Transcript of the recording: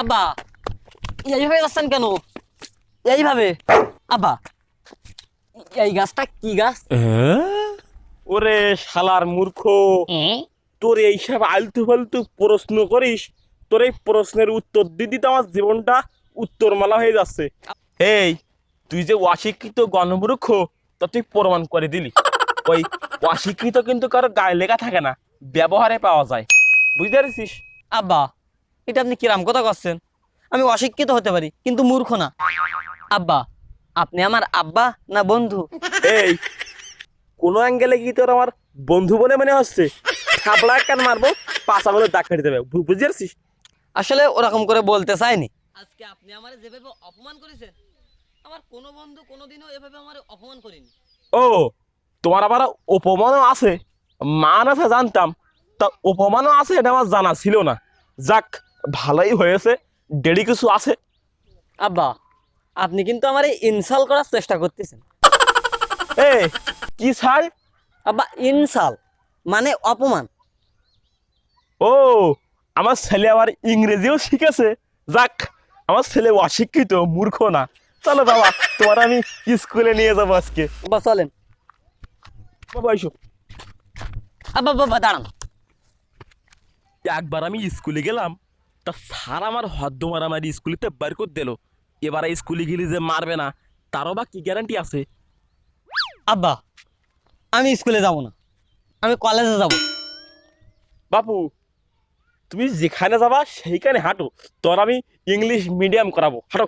আব্বা এইভাবে যাচ্ছেন কেন? এইভাবে? আব্বা এই গাছটা কি গাছ? ওরে শালার মূর্খ তোর এইসব আলতু ফালতু প্রশ্ন করিস তোর এই প্রশ্নের উত্তর দিতে দিতে আমার জীবনটা উত্তরমালা হয়ে যাচ্ছে। এই তুই যে অশিক্ষিত গণমূর্খ তা তুই প্রমাণ করে দিলি। ওই অশিক্ষিত কিন্তু কারও গায়ে লেখা থাকে না ব্যবহারে পাওয়া যায়। বুঝতে পারছিস? আব্বা এটা আপনি কিরাম কথা করছেন আমি অশিক্ষিত হতে পারি কিন্তু মূর্খ না। আব্বা আপনি আমার আব্বা না বন্ধু? এই কোনো অ্যাঙ্গেলে কি তোর আমার বন্ধু বলে মনে হচ্ছে? কেন মারবো পাশা বলে দাগ কেটে দেবে বু- বুঝতে পারছিস আসলে ওরকম করে বলতে চাইনি। আজকে আপনি আমার যেভাবে অপমান করেছেন আমার কোনো বন্ধু কোনোদিনও এভাবে আমার অপমান করেনি। ও তোমার আবার অপমানও আছে? মান আছে জানতাম। তা অপমানও আছে এটা আমার জানা ছিল না। যাক ভালোই হয়েছে দেরি কিছু আছে। আব্বা আপনি কিন্তু আমার ইনসাল করার চেষ্টা করতেছেন। এ কি ছাড় আব্বা ইনসাল মানে অপমান। ও আমার ছেলে আবার ইংরেজিও শিখেছে। যাক আমার ছেলে অশিক্ষিত মূর্খ না। চলো বাবা তোমার আমি স্কুলে নিয়ে যাব আজকে। আব্বা চলেন। বাবা এসো। আব্বা বাবা দাঁড়ান। একবার আমি স্কুলে গেলাম তা স্যার আমার হদ্দ মারামারি স্কুলিতে স্কুলেতে বার করে দিল। এবার স্কুলে গেলে যে মারবে না তারও বা কি গ্যারান্টি আছে? আব্বা আমি স্কুলে যাব না আমি কলেজে যাব। বাপু তুমি যেখানে যাবা সেইখানে হাঁটো তোর আমি ইংলিশ মিডিয়াম করাবো হাঁটো।